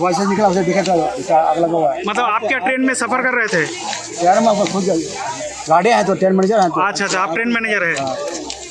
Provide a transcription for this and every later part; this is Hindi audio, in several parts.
वैसे निकला उसे देखा था लगा है। मतलब आप क्या ट्रेन में सफ़र कर रहे थे? यार मैं खुद गाड़ियाँ हैं तो ट्रेन मैनेजर हैं तो। अच्छा अच्छा आप ट्रेन मैनेजर है।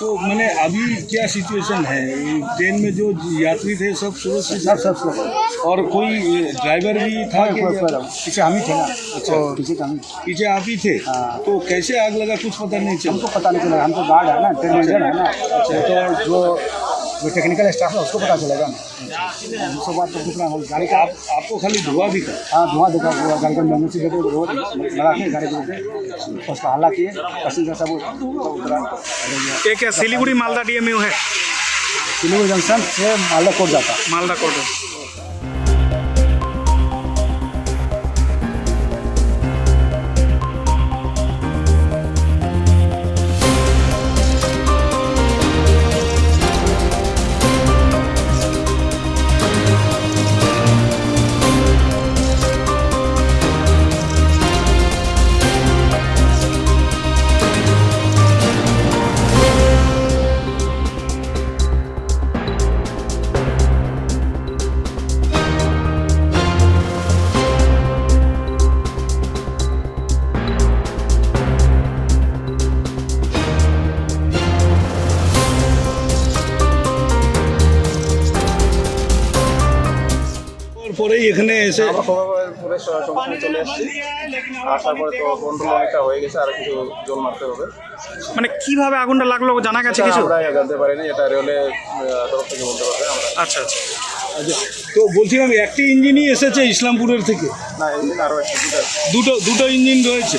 तो मैंने अभी क्या सिचुएशन है? ट्रेन में जो यात्री थे सब सुरक्षित सब सब सब और कोई ड्राइवर भी था कोई- कोई- कि कोई- पीछे हम ही थे ना। अच्छा। पीछे का हम पीछे आप ही थे? हाँ। तो कैसे आग लगा? कुछ पता नहीं चला। हमको पता नहीं चलेगा हम तो गार्ड है ना ट्रेन मैनेजर है ना। तो जो जो टेक्निकल स्टाफ है उसको पता चलेगा। ना उसके बाद तो कितना हो गाड़ी का आप आपको खाली धुआँ भी कर हाँ धुआँ देखा हुआ गाड़ी का से देखो रोड लगा के गाड़ी को उसका हल्ला किए पैसेंजर सब एक सिलीगुड़ी मालदा डीएमयू है? सिलीगुड़ी जंक्शन से मालदा कोर्ट जाता। मालदा कोर्ट পরেই এখানে এসে আমরা চলে এসেছি। আসার পরে তো অনেকটা হয়ে গেছে আর কিছু জল মারতে হবে। মানে কীভাবে আগুনটা লাগল জানা গেছে কিছু? আমরা জানতে পারিনি এটা রেলে তরফ থেকে বলতে পারবে আমরা। আচ্ছা আচ্ছা। আচ্ছা তো বলছিলাম একটি ইঞ্জিনই এসেছে ইসলামপুরের থেকে। না ইঞ্জিন আরও একটা দুটো। দুটো দুটো ইঞ্জিন রয়েছে।